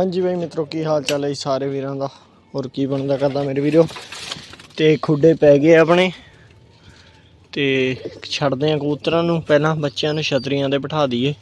ਹਾਂਜੀ ਬਾਈ ਮਿੱਤਰੋ, ਕੀ ਹਾਲ ਚਾਲ ਹੈ ਸਾਰੇ ਵੀਰਾਂ ਦਾ? ਹੋਰ ਕੀ ਬਣਦਾ ਕਰਦਾ ਮੇਰੇ ਵੀਰੋ? ਤੇ ਖੁੱਡੇ ਪੈ ਗਏ ਆਪਣੇ। ਤੇ ਛੱਡਦੇ ਆ ਕਬੂਤਰਾਂ ਨੂੰ। ਪਹਿਲਾਂ ਬੱਚਿਆਂ ਨੂੰ ਛਤਰੀਆਂ ਤੇ ਬਿਠਾ ਦਈਏ।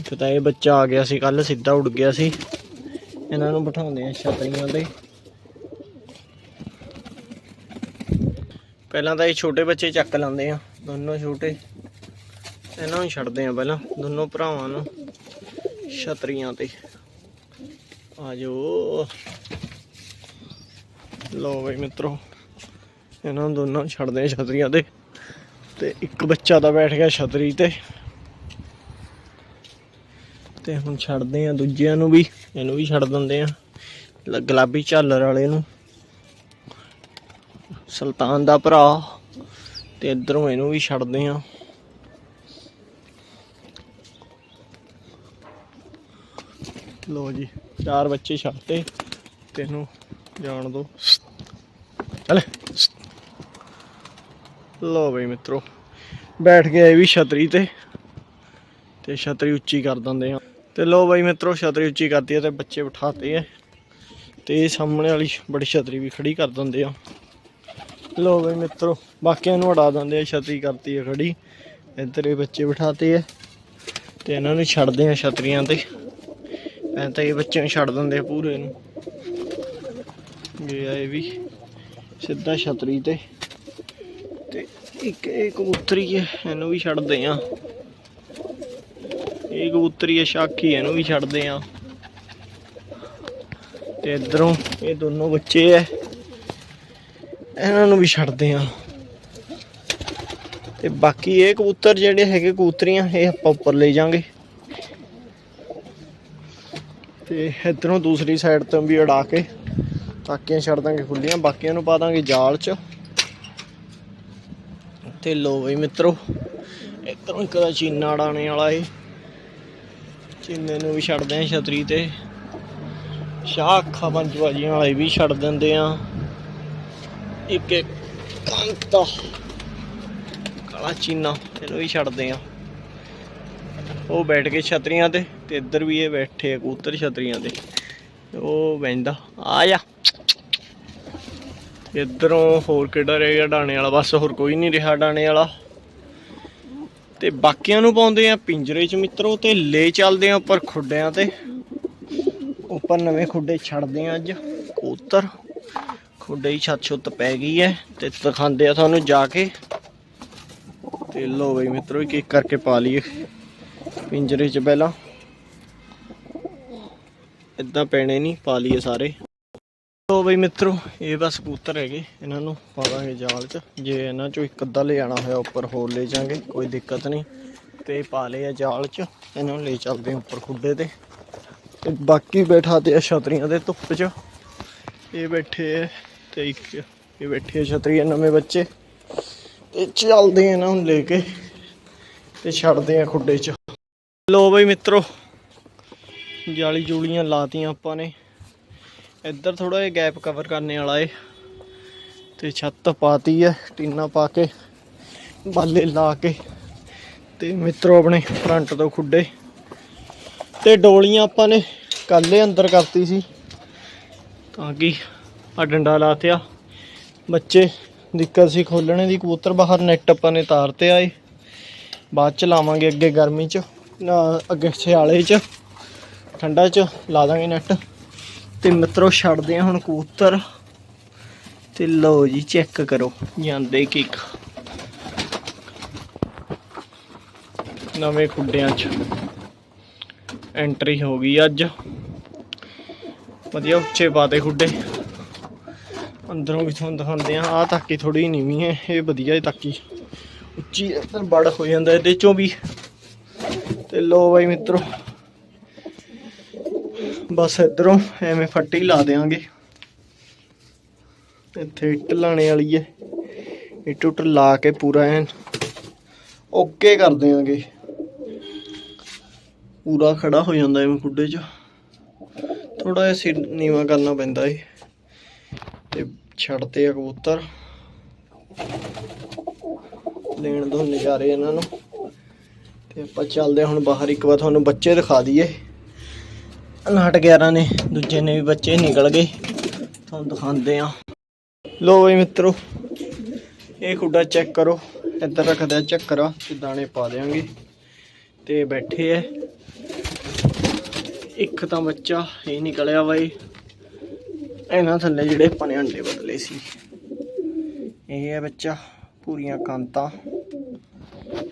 ਇੱਕ ਤਾਂ ਇਹ ਬੱਚਾ ਆ ਗਿਆ ਸੀ ਕੱਲ ਸਿੱਧਾ ਉੱਡ ਗਿਆ ਸੀ। ਇਹਨਾਂ ਨੂੰ ਬਿਠਾਉਂਦੇ ਆ ਛਤਰੀਆਂ ਤੇ। ਪਹਿਲਾਂ ਤਾਂ ਇਹ ਛੋਟੇ ਬੱਚੇ ਚੱਕ ਲੈਂਦੇ ਆ, ਦੋਨੋਂ ਛੋਟੇ। ਇਹਨਾਂ ਨੂੰ ਛੱਡਦੇ ਆ ਪਹਿਲਾਂ, ਦੋਨੋਂ ਭਰਾਵਾਂ ਨੂੰ। ਛਤਰੀਆਂ ਤੇ। ਆਜੋ। ਲੋ ਬਈ ਮਿੱਤਰੋ, ਇਹਨਾਂ ਨੂੰ ਦੋਨਾਂ ਨੂੰ ਛੱਡਦੇ ਆ ਛਤਰੀਆਂ ਤੇ। ਤੇ ਇੱਕ ਬੱਚਾ ਤਾਂ ਬੈਠ ਗਿਆ ਛਤਰੀ ਤੇ। ਤੇ ਹੁਣ ਛੱਡਦੇ ਆ ਦੂਜਿਆਂ ਨੂੰ ਵੀ, ਇਹਨੂੰ ਵੀ ਛੱਡ ਦਿੰਦੇ ਆ ਗੁਲਾਬੀ ਝਾਲਰ ਵਾਲੇ ਨੂੰ। ਸੁਲਤਾਨ ਦਾ ਭਰਾ। ਤੇ ਇਧਰੋਂ ਇਹਨੂੰ ਵੀ ਛੱਡਦੇ ਆ ਲੋ ਜੀ, ਚਾਰ ਬੱਚੇ ਛੱਡਤੇ। ਤੈਨੂੰ ਜਾਣ ਦੋ। ਹਲੇ। ਲੋ ਬਈ ਮਿੱਤਰੋ, ਬੈਠ ਗਿਆ ਇਹ ਵੀ ਛਤਰੀ ਤੇ। ਤੇ ਛਤਰੀ ਉੱਚੀ ਕਰ ਦਿੰਦੇ ਆ। ਤੇ ਲੋ ਬਈ ਮਿੱਤਰੋ, ਛਤਰੀ ਉੱਚੀ ਕਰਤੀ ਹੈ ਤੇ ਬੱਚੇ ਬਿਠਾਤੇ ਐ ਤੇ ਇਹ ਸਾਹਮਣੇ ਵਾਲੀ ਬੜੀ ਛਤਰੀ ਵੀ ਖੜੀ ਕਰ ਦਿੰਦੇ ਆ। ਲੋ ਬਈ ਮਿੱਤਰੋ, ਬਾਕੀਆਂ ਨੂੰ ਹਟਾ ਦਿੰਦੇ ਆ, ਛਤਰੀ ਕਰਤੀ ਹੈ ਖੜੀ। ਇੱਧਰ ਇਹ ਬੱਚੇ ਬਿਠਾਤੇ ਐ ਤੇ ਇਹਨਾਂ ਨੂੰ ਛੱਡਦੇ ਆ ਛਤਰੀਆਂ ਤੇ। ਐ ਤਾਂ ਇਹ ਬੱਚੇ ਨੂੰ ਛੱਡ ਦਿੰਦੇ ਆ ਪੂਰੇ ਨੂੰ। ਇਹ ਆਏ ਵੀ, ਸਿੱਧਾ ਛਤਰੀ ਤੇ। ਤੇ ਇੱਕ ਇਹ ਕਬੂਤਰੀ ਹੈ ਇਹਨੂੰ ਵੀ ਛੱਡਦੇ ਆ। ਇਹ ਕਬੂਤਰੀ ਹੈ ਸ਼ਾਕੀ, ਇਹਨੂੰ ਵੀ ਛੱਡਦੇ ਆ। ਤੇ ਇਧਰੋਂ ਇਹ ਦੋਨੋਂ ਬੱਚੇ ਐ ਇਹਨਾਂ ਨੂੰ ਵੀ ਛੱਡਦੇ ਆ। ਤੇ ਬਾਕੀ ਇਹ ਕਬੂਤਰ ਜਿਹੜੇ ਹੈਗੇ ਕਬੂਤਰੀਆਂ, ਇਹ ਆਪਾਂ ਉੱਪਰ ਲੈ ਜਾਾਂਗੇ ਤੇ ਇਧਰੋਂ ਦੂਸਰੀ ਸਾਈਡ ਤੋਂ ਵੀ ਉਡਾ ਕੇ ਤਾਕੀਆਂ ਛੱਡ ਦਾਂਗੇ ਖੁੱਲੀਆਂ, ਬਾਕੀਆਂ ਨੂੰ ਪਾ ਦਾਂਗੇ ਜਾਲ 'ਚ। ਤੇ ਲੋ ਬਈ ਮਿੱਤਰੋ, ਇਧਰੋਂ ਇੱਕ ਦਾ ਚੀਨਾ ਉਡਾਣੇ ਵਾਲਾ ਏ। ਚੀਨੇ ਨੂੰ ਵੀ ਛੱਡਦੇ ਆ ਛਤਰੀ ਤੇ। ਸ਼ਾਹ ਅੱਖਾਂ ਪੰਜ ਬਾਜੀਆਂ ਵਾਲੇ ਵੀ ਛੱਡ ਦਿੰਦੇ ਆ। ਇੱਕ ਇੱਕ ਕੰਤਾ ਕਾਲਾ ਚੀਨਾ, ਇਹਨੂੰ ਵੀ ਛੱਡਦੇ ਆ। ਉਹ ਬੈਠ ਕੇ ਛਤਰੀਆਂ ਤੇ ਤੇ ਇੱਧਰ ਵੀ ਇਹ ਬੈਠੇ ਆ ਕਬੂਤਰ ਛਤਰੀਆਂ ਤੇ। ਉਹ ਬੈਂਦਾ ਆ ਜਾ। ਇੱਧਰੋਂ ਹੋਰ ਕਿਹੜਾ ਰਹਿ ਗਿਆ ਡਾਣੇ ਵਾਲਾ, ਬਸ ਹੋਰ ਕੋਈ ਨਹੀਂ ਰਿਹਾ ਡਾਣੇ ਵਾਲਾ। ਤੇ ਬਾਕੀਆਂ ਨੂੰ ਪਾਉਂਦੇ ਆ ਪਿੰਜਰੇ 'ਚ ਮਿੱਤਰੋ, ਤੇ ਲੈ ਚੱਲਦੇ ਆ ਉੱਪਰ ਖੁੱਡਿਆਂ ਤੇ। ਉੱਪਰ ਨਵੇਂ ਖੁੱਡੇ ਛੱਡਦੇ ਆ ਅੱਜ ਕਬੂਤਰ। ਖੁੱਡੇ ਹੀ ਛੱਤ ਛੁੱਤ ਪੈ ਗਈ ਐ, ਤੇ ਦਿਖਾਉਂਦੇ ਆ ਤੁਹਾਨੂੰ ਜਾ ਕੇ। ਤੇ ਲੋ ਬਈ ਮਿੱਤਰੋ ਇੱਕ ਇੱਕ ਕਰਕੇ ਪਾ ਲਈਏ। ਪਿੰਜਰੇ 'ਚ ਪਹਿਲਾਂ। ਇਦਾਂ ਪੈਣੇ ਨਹੀਂ ਪਾ ਲਈਏ ਸਾਰੇ। ਲੋ ਬਈ ਮਿੱਤਰੋ, ਇਹ ਬਸ ਕਬੂਤਰ ਹੈਗੇ, ਇਹਨਾਂ ਨੂੰ ਪਾਵਾਂਗੇ ਜਾਲ 'ਚ। ਜੇ ਇਹਨਾਂ 'ਚੋਂ ਇੱਕ ਅੱਧਾ ਲੈ ਆਣਾ ਹੋਇਆ, ਉੱਪਰ ਹੋਰ ਲੈ ਜਾਾਂਗੇ, ਕੋਈ ਦਿੱਕਤ ਨਹੀਂ ਤੇ ਪਾ ਲਏ ਆ ਜਾਲ 'ਚ, ਇਹਨਾਂ ਨੂੰ ਲੈ ਚੱਲਦੇ ਉੱਪਰ ਖੁੱਡੇ ਤੇ। ਤੇ ਬਾਕੀ ਬੈਠਾ ਤੇ ਆ ਛਤਰੀਆਂ ਦੇ ਧੁੱਪ 'ਚ। ਇਹ ਬੈਠੇ ਆ ਤੇ ਇੱਕ, ਇਹ ਬੈਠੇ ਆ ਛਤਰੀਆਂ, ਨਵੇਂ ਬੱਚੇ। ਤੇ ਚੱਲਦੇ ਇਹਨਾਂ ਨੂੰ ਲੈ ਕੇ, ਤੇ ਛੱਡਦੇ ਆ ਖੁੱਡੇ 'ਚ। ਲੋ ਬਈ ਮਿੱਤਰੋ, ਜਾਲੀ ਜੂਲੀਆਂ ਲਾਤੀਆਂ ਆਪਾਂ ਨੇ। ਇੱਧਰ ਥੋੜਾ ਜਿਹਾ ਗੈਪ ਕਵਰ ਕਰਨੇ ਵਾਲਾ ਏ। ਤੇ ਛੱਤ ਪਾਤੀ ਹੈ ਟੀਨਾ ਪਾ ਕੇ, ਬਾਲੇ ਲਾ ਕੇ। ਤੇ ਮਿੱਤਰੋ ਆਪਣੇ ਫਰੰਟ ਤੋਂ ਖੁੱਡੇ। ਤੇ ਡੋਲੀਆਂ ਆਪਾਂ ਨੇ ਕੱਲੇ ਅੰਦਰ ਕਰਤੀ ਸੀ। ਤਾਂ ਕਿ ਆ ਡੰਡਾ ਲਾਤਿਆ। ਬੱਚੇ ਦਿੱਕਤ ਸੀ ਖੋਲਣੇ ਦੀ, ਕਬੂਤਰ ਬਾਹਰ ਨੈਟ ਆਪਾਂ ਨੇ ਤਾਰਤੇ ਆਏ। ਬਾਅਦ ਚ ਲਾਵਾਂਗੇ ਅੱਗੇ ਗਰਮੀ ਚ। ਅੱਗੇ ਸਿਆਲੇ ਚ, ਠੰਡਾ ਚ, ਲਾ ਦਾਂਗੇ ਨੈਟ ਤੇ ਮਿੱਤਰੋ, ਛੱਡਦੇ ਆ ਹੁਣ ਕਬੂਤਰ। ਤੇ ਲਓ ਜੀ ਚੈੱਕ ਕਰੋ, ਜਾਂਦੇ ਕਿੱਕ। ਨਵੇਂ ਖੁੱਡਿਆਂ ਚ ਐਂਟਰੀ ਹੋ ਗਈ ਅੱਜ। ਵਧੀਆ ਉੱਚੇ ਪਾਤੇ ਖੁੱਡੇ। ਅੰਦਰੋਂ ਵੀ ਤੁਹਾਨੂੰ ਦਿਖਾਉਂਦੇ ਆ ਆ ਤਾਕੀ ਥੋੜੀ ਨੀਵੀਂ ਹੈ, ਇਹ ਵਧੀਆ ਹੈ ਤਾਕੀ। ਉੱਚੀ ਇੱਧਰ ਬੜ ਹੋ ਜਾਂਦਾ, ਇਹਦੇ ਚੋਂ ਵੀ। ਤੇ ਲੋ ਬਾਈ ਮਿੱਤਰੋ। ਬਸ ਇਧਰੋਂ ਐਵੇਂ ਫੱਟੀ ਲਾ ਦੇਾਂਗੇ ਇੱਥੇ ਇੱਟ ਲਾਣੇ ਵਾਲੀ ਹੈ ਇੱਟ ਉੱਟ ਲਾ ਕੇ ਪੂਰਾ ਐਨ ਓਕੇ ਕਰ ਦੇਾਂਗੇ ਪੂਰਾ ਖੜਾ ਹੋ ਜਾਂਦਾ ਐਵੇਂ ਖੁੱਡੇ 'ਚ। ਥੋੜਾ ਜਿਹਾ ਸਿਰ ਨੀਵਾ ਕਰਨਾ ਪੈਂਦਾ ਏ। ਤੇ ਛੱਡਦੇ ਆ ਕਬੂਤਰ। ਲੈਣ ਦੋ ਨਜ਼ਾਰੇ ਇਹਨਾਂ ਨੂੰ। ਤੇ ਆਪਾਂ ਚੱਲਦੇ ਹਾਂ ਹੁਣ ਬਾਹਰ। ਇੱਕ ਵਾਰ ਤੁਹਾਨੂੰ ਬੱਚੇ ਦਿਖਾ ਦਈਏ। ਨਾਟ 11 ਨੇ, ਦੂਜੇ ਨੇ ਵੀ ਬੱਚੇ ਨਿਕਲ ਗਏ। ਤੁਹਾਨੂੰ ਦਿਖਾਉਂਦੇ ਆ ਲੋ ਬਈ ਮਿੱਤਰੋ, ਇਹ ਖੁੱਡਾ ਚੈੱਕ ਕਰੋ। ਇੱਧਰ ਰੱਖਦਾ ਚੱਕਰਾ, ਤੇ ਦਾਣੇ ਪਾ ਦੇਾਂਗੇ ਤੇ ਬੈਠੇ ਐ ਇੱਕ ਤਾਂ ਬੱਚਾ ਇਹ ਨਿਕਲਿਆ ਬਾਈ। ਇਹਨਾਂ ਥੱਲੇ ਜਿਹੜੇ ਆਪਾਂ ਨੇ ਅੰਡੇ ਬਦਲੇ ਸੀ। ਇਹ ਹੈ ਬੱਚਾ, ਪੂਰੀਆਂ ਕਾਂਤਾਂ।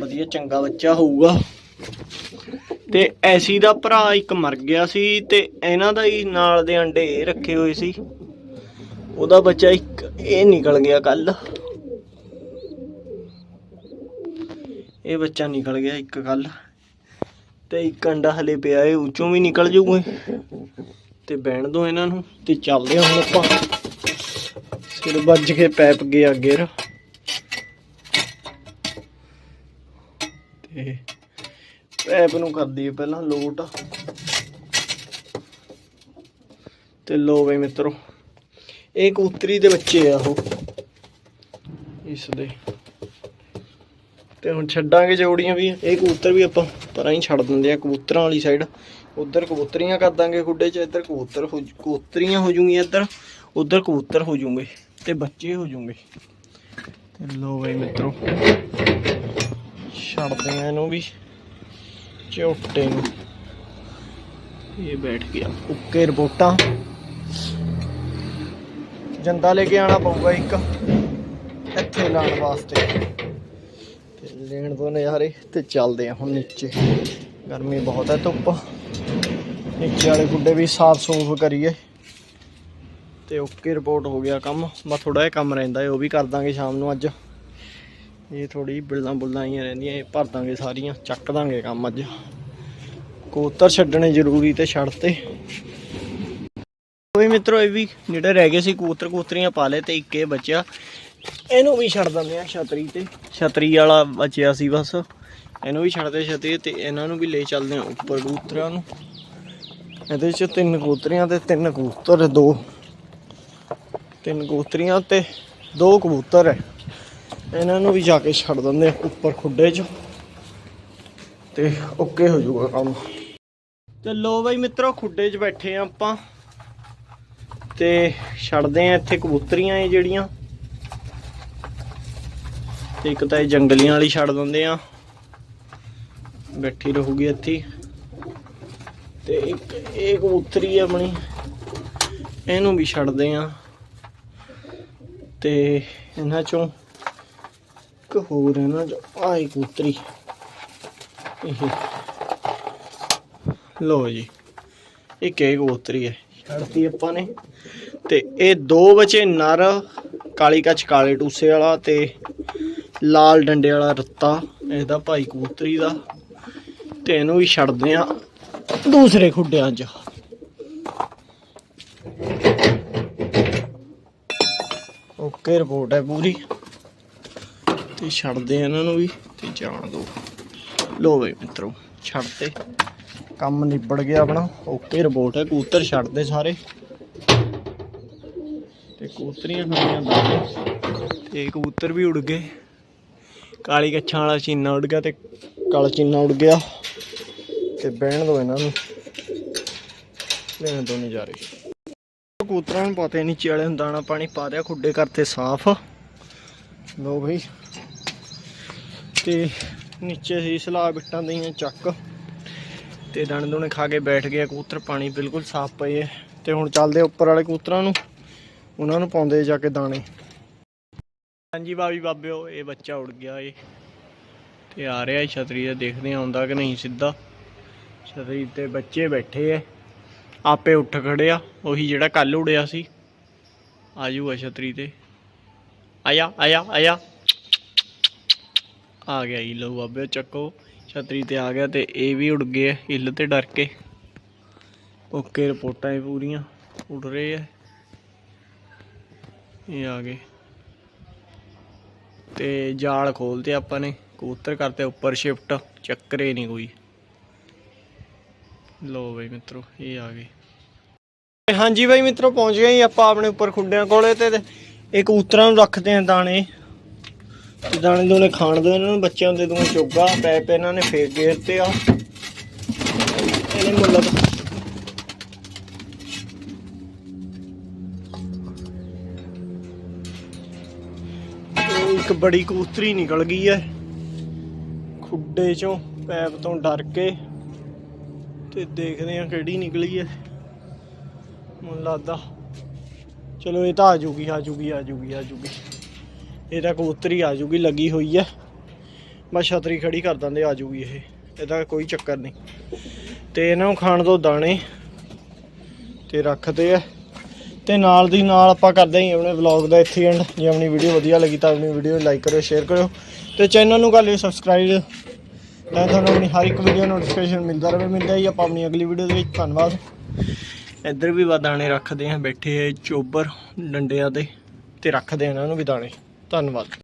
ਵਧੀਆ ਚੰਗਾ ਬੱਚਾ ਹੋਊਗਾ। ਤੇ ਐਸੀ ਦਾ ਭਰਾ ਇੱਕ ਮਰ ਗਿਆ ਸੀ ਤੇ ਇਹਨਾਂ ਦਾ ਹੀ ਨਾਲ ਦੇ ਅੰਡੇ ਇਹ ਰੱਖੇ ਹੋਏ ਸੀ। ਉਹਦਾ ਬੱਚਾ ਇੱਕ, ਇਹ ਨਿਕਲ ਗਿਆ ਕੱਲ ਇਹ ਬੱਚਾ ਨਿਕਲ ਗਿਆ ਇੱਕ ਕੱਲ ਤੇ ਇੱਕ ਅੰਡਾ ਹਲੇ ਪਿਆ ਇਹ ਉੱਚੋਂ ਵੀ ਨਿਕਲ ਜੂਗੇ ਤੇ ਬਹਿਣ ਦੋ ਇਹਨਾਂ ਨੂੰ ਤੇ ਚੱਲਦੇ ਹਾਂ ਹੁਣ ਆਪਾਂ। ਸਿਰ ਵੱਜ ਕੇ ਪੈਪ ਗਿਆ ਗਿਰ ਤੇ ਪੈਪ ਨੂੰ ਕਰ ਦਈਏ ਪਹਿਲਾਂ ਲੋਟ। ਤੇ ਲੋ ਬਈ ਮਿੱਤਰੋ, ਇਹ ਕਬੂਤਰੀ ਦੇ ਬੱਚੇ ਆ ਉਹ। ਇਸ ਦੇ। ਤੇ ਹੁਣ ਛੱਡਾਂਗੇ ਜੋੜੀਆਂ ਵੀ, ਇਹ ਕਬੂਤਰ ਵੀ ਆਪਾਂ ਪਰਾਂ ਹੀ ਛੱਡ ਦਿੰਦੇ ਆ, ਕਬੂਤਰਾਂ ਵਾਲੀ ਸਾਈਡ ਉਧਰ ਕਬੂਤਰੀਆਂ ਕਰ ਦਾਂਗੇ ਖੁੱਡੇ 'ਚ, ਇੱਧਰ ਕਬੂਤਰ ਹੋ, ਕਬੂਤਰੀਆਂ ਹੋ ਜੂਗੀਆਂ ਇੱਧਰ, ਉਧਰ ਕਬੂਤਰ ਹੋ ਜੂਗੇ ਤੇ ਬੱਚੇ ਹੋ ਜੂਗੇ। ਤੇ ਲੋ ਬਈ ਮਿੱਤਰੋ, ਛੱਡਦੇ ਆ ਇਹਨੂੰ ਵੀ। ਝੋਟੇ ਨੂੰ। ਇਹ ਬੈਠ ਗਿਆ। ਉੱਕੇ ਰਿਪੋਰਟਾਂ। ਜੰਦਾ ਲੈ ਕੇ ਆਣਾ ਪਊਗਾ ਇੱਕ। ਇੱਥੇ ਲਾਉਣ ਵਾਸਤੇ। ਤੇ ਲੈਣ ਤੋਂ ਨਜ਼ਾਰੇ ਤੇ ਚੱਲਦੇ ਆ ਹੁਣ ਨੀਚੇ। ਗਰਮੀ ਬਹੁਤ ਹੈ ਧੁੱਪ। ਨੀਚੇ ਵਾਲੇ ਗੁੱਡੇ ਵੀ ਸਾਫ਼ ਸੂਫ ਕਰੀਏ। ਤੇ ਓਕੇ ਰਿਪੋਰਟ ਹੋ ਗਿਆ ਕੰਮ। ਮੈਂ ਥੋੜਾ ਜਿਹਾ ਕੰਮ ਰਹਿੰਦਾ ਉਹ ਵੀ ਕਰ ਦਾਂਗੇ ਸ਼ਾਮ ਨੂੰ ਅੱਜ। ਇਹ ਥੋੜੀ ਬਿਲਡਾਂ ਬੁਲਡਾਂ ਆਈਆਂ ਰਹਿੰਦੀਆਂ, ਇਹ ਭਰ ਦਾਂਗੇ ਸਾਰੀਆਂ, ਚੱਕ ਦਾਂਗੇ ਕੰਮ ਅੱਜ। ਕਬੂਤਰ ਛੱਡਣੇ ਜ਼ਰੂਰੀ ਤੇ ਛੱਡਤੇ ਕੋਈ ਮਿੱਤਰੋ, ਇਹ ਵੀ ਜਿਹੜੇ ਰਹਿ ਗਏ ਸੀ, ਕਬੂਤਰ ਕਬੂਤਰੀਆਂ ਪਾ ਲਏ ਤੇ ਇੱਕ ਇਹ ਬਚਿਆ। ਇਹਨੂੰ ਵੀ ਛੱਡ ਦਿੰਦੇ ਆ ਛਤਰੀ ਤੇ। ਛਤਰੀ ਵਾਲਾ ਬਚਿਆ ਸੀ ਬਸ। ਇਹਨੂੰ ਵੀ ਛੱਡਦੇ ਛਤਰੀ ਤੇ ਇਹਨਾਂ ਨੂੰ ਵੀ ਲੈ ਚੱਲਦੇ ਆ ਉੱਪਰ ਕਬੂਤਰਾਂ ਨੂੰ। ਇਹਦੇ ਚ ਤਿੰਨ ਕਬੂਤਰੀਆਂ ਤੇ ਤਿੰਨ ਕਬੂਤਰ, ਦੋ। ਤਿੰਨ ਕਬੂਤਰੀਆਂ ਤੇ ਦੋ ਕਬੂਤਰ ਹੈ। ਇਹਨਾਂ ਨੂੰ ਵੀ ਜਾ ਕੇ ਛੱਡ ਦਿੰਦੇ ਆ ਉੱਪਰ ਖੁੱਡੇ 'ਚ। ਤੇ ਓਕੇ ਹੋ ਜਾਊਗਾ ਕੰਮ। ਤੇ ਲੋ ਬਾਈ ਮਿੱਤਰੋ, ਖੁੱਡੇ 'ਚ ਬੈਠੇ ਆ ਆਪਾਂ। ਤੇ ਛੱਡਦੇ ਆ ਇੱਥੇ ਕਬੂਤਰੀਆਂ ਇਹ ਜਿਹੜੀਆਂ। ਤੇ ਇੱਕ ਤਾਂ ਇਹ ਜੰਗਲੀਆਂ ਵਾਲੀ ਛੱਡ ਦਿੰਦੇ ਆ ਬੈਠੀ ਰਹੂਗੀ ਇੱਥੇ। ਹੀ। ਤੇ ਇੱਕ ਇਹ ਕਬੂਤਰੀ ਆ ਆਪਣੀ। ਇਹਨੂੰ ਵੀ ਛੱਡਦੇ ਆ ਤੇ ਇਹਨਾਂ ਚੋਂ ਇੱਕ ਹੋਰ ਹੈ ਨਾ ਆਹ ਇੱਕ ਕਬੂਤਰੀ ਇਹ ਲੋ ਜੀ, ਇੱਕ ਇਹ ਕਬੂਤਰੀ ਹੈ। ਛੱਡਤੀ ਆਪਾਂ ਨੇ। ਤੇ ਇਹ ਦੋ ਬਚੇ ਨਰ, ਕਾਲੀ ਕੱਚ ਕਾਲੇ ਟੂਸੇ ਵਾਲਾ ਤੇ ਲਾਲ ਡੰਡੇ ਵਾਲਾ ਰੱਤਾ। ਇਹਦਾ ਭਾਈ ਕਬੂਤਰੀ ਦਾ। ਤੇ ਇਹਨੂੰ ਵੀ ਛੱਡਦੇ ਆ ਦੂਸਰੇ ਖੁੱਡਿਆਂ 'ਚ। ਓਕੇ, ਰਿਪੋਰਟ ਹੈ ਪੂਰੀ। ਤੇ ਛੱਡਦੇ ਆ ਇਹਨਾਂ ਨੂੰ ਵੀ ਤੇ ਜਾਣ ਦੋ। ਲੋ ਬਈ ਮਿੱਤਰੋ ਛੱਡਤੇ ਕੰਮ ਨਿਬੜ ਗਿਆ ਆਪਣਾ, ਓਕੇ ਰਿਪੋਰਟ ਹੈ, ਕਬੂਤਰ ਛੱਡਦੇ ਸਾਰੇ। ਤੇ ਕਬੂਤਰੀਆਂ ਖੜੀਆਂ ਦਾਣੇ ਤੇ ਕਬੂਤਰ ਵੀ ਉੜ ਗਏ। ਕਾਲੀ ਕੱਛਾਂ ਵਾਲਾ ਚੀਨਾ ਉੜ ਗਿਆ ਤੇ ਕਾਲਾ ਚੀਨਾ ਉੜ ਗਿਆ। ਤੇ ਬਹਿਣ ਦੋ ਇਹਨਾਂ ਨੂੰ। ਲੈਣ ਦੋ ਨਜ਼ਾਰੇ। ਕਬੂਤਰਾਂ ਨੂੰ ਪਤਾ ਹੀ ਨਹੀਂ, ਚਿਆਲੇ ਨੂੰ ਦਾਣਾ ਪਾਣੀ ਪਾ ਦਿਆ, ਖੁੱਡੇ ਕਰਤੇ ਸਾਫ਼। ਲੋ ਬਈ। ਤੇ ਨੀਚੇ ਸੀ ਸਲਾਬ ਬਿੱਟਾਂ ਦੀਆਂ ਚੱਕ। ਤੇ ਦਾਣੇ ਦੂਣੇ ਖਾ ਕੇ ਬੈਠ ਗਏ ਕਬੂਤਰ ਪਾਣੀ ਬਿਲਕੁਲ ਸਾਫ਼ ਪਏ ਹੈ ਤੇ ਹੁਣ ਚੱਲਦੇ ਉੱਪਰ ਵਾਲੇ ਕਬੂਤਰਾਂ ਨੂੰ, ਉਹਨਾਂ ਨੂੰ ਪਾਉਂਦੇ ਜਾ ਕੇ ਦਾਣੇ। ਹਾਂਜੀ ਬਾਬੀ ਬਾਬਿਓ, ਇਹ ਬੱਚਾ ਉੜ ਗਿਆ ਏ। ਤੇ ਆ ਰਿਹਾ ਏ ਛਤਰੀ ਦਾ, ਦੇਖਦੇ ਹਾਂ ਆਉਂਦਾ ਕਿ ਨਹੀਂ ਸਿੱਧਾ। ਛਤਰੀ ਤੇ ਬੱਚੇ ਬੈਠੇ ਐ ਆਪੇ ਉੱਠ ਖੜਿਆ ਉਹੀ ਜਿਹੜਾ ਕੱਲ ਉੜਿਆ ਸੀ। ਆਜੂਗਾ ਛਤਰੀ ਤੇ। ਆਇਆ ਆਇਆ ਆਇਆ। ਆ ਗਿਆ ਜੀ, ਲਓ ਬਾਬੇ, ਚੱਕੋ। ਛਤਰੀ ਤੇ ਆ ਗਿਆ ਤੇ ਇਹ ਵੀ ਉੱਡ ਗਏ ਹਿੱਲ ਤੇ ਡਰ ਕੇ। ਓਕੇ, ਰਿਪੋਰਟਾਂ ਇਹ ਪੂਰੀਆਂ ਉੱਡ ਰਹੇ ਐ ਇਹ ਆ ਗਏ। ਤੇ ਜਾਲ ਖੋਲਤੇ ਆਪਾਂ ਨੇ, ਕਬੂਤਰ ਕਰਤੇ ਉੱਪਰ ਸ਼ਿਫਟ ਚੱਕਰੇ ਨਹੀਂ ਕੋਈ। ਲੋ ਬਈ ਮਿੱਤਰੋ, ਇਹ ਆ ਗਏ। ਹਾਂਜੀ ਬਾਈ ਮਿੱਤਰੋ, ਪਹੁੰਚ ਗਏ ਆਪਾਂ ਆਪਣੇ ਉੱਪਰ ਖੁੰਡਿਆਂ ਕੋਲੇ ਤੇ ਇਹ ਕਬੂਤਰਾਂ ਨੂੰ ਰੱਖਦੇ ਆ ਦਾਣੇ। ਦਾਣੇ ਦੋਨੇ ਖਾਣ ਦੇ ਇਹਨਾਂ ਨੂੰ, ਬੱਚਿਆਂ ਦੇ ਦੂੰ ਚੋਗਾ ਪੈਪ ਇਹਨਾਂ ਨੇ ਫੇਰ ਗੇਰ ਤੇ ਆ। ਇਹਨੇ ਮੁੱਲ ਇੱਕ ਬੜੀ ਕੂਤਰੀ ਨਿਕਲ ਗਈ ਐ। ਖੁੱਡੇ ਚੋਂ ਪੈਪ ਤੋਂ ਡਰ ਕੇ ਤੇ ਦੇਖਦੇ ਆ ਕਿਹੜੀ ਨਿਕਲੀ ਐ। ਮੁੱਲ ਲੱਗਦਾ ਚਲੋ ਇਹ ਤਾਂ ਆ ਜੂਗੀ ਆ ਜੂਗੀ ਆ ਜੂਗੀ ਆ ਜੂਗੀ। ਇਹ ਤਾਂ ਕਬੂਤਰੀ ਆ ਜੂਗੀ, ਲੱਗੀ ਹੋਈ ਹੈ ਬਸ ਛਤਰੀ ਖੜੀ ਕਰ ਦਿੰਦੇ, ਆ ਜੂਗੀ ਇਹ। ਇਹਦਾ ਕੋਈ ਚੱਕਰ ਨਹੀਂ। ਤੇ ਇਹਨਾਂ ਨੂੰ ਖਾਣ ਤੋਂ ਦਾਣੇ ਤੇ ਰੱਖਦੇ ਆ। ਤੇ ਨਾਲ ਦੀ ਨਾਲ ਆਪਾਂ ਕਰਦੇ ਹਾਂ ਆਪਣੇ ਵਲੌਗ ਦਾ ਇੱਥੇ ਐਂਡ ਜੇ ਆਪਣੀ ਵੀਡੀਓ ਵਧੀਆ ਲੱਗੀ ਤਾਂ ਆਪਣੀ ਵੀਡੀਓ ਨੂੰ ਲਾਈਕ ਕਰਿਓ ਸ਼ੇਅਰ ਕਰਿਓ। ਤੇ ਚੈਨਲ ਨੂੰ ਕਰ ਲਿਓ ਸਬਸਕ੍ਰਾਈਬ ਤਾਂ ਤੁਹਾਨੂੰ ਆਪਣੀ ਹਰ ਇੱਕ ਵੀਡੀਓ ਨੋਟੀਫਿਕੇਸ਼ਨ ਮਿਲਦਾ ਰਹੇ, ਮਿਲਦਾ ਹੀ ਆਪਾਂ ਆਪਣੀ ਅਗਲੀ ਵੀਡੀਓ ਦੇ ਵਿੱਚ, ਧੰਨਵਾਦ। ਇੱਧਰ ਵੀ ਦਾਣੇ ਰੱਖਦੇ ਆ, ਬੈਠੇ ਚੋਬਰ ਡੰਡਿਆਂ ਤੇ ਤੇ ਰੱਖਦੇ ਆ ਇਹਨਾਂ ਨੂੰ ਵੀ ਦਾਣੇ। ਧੰਨਵਾਦ।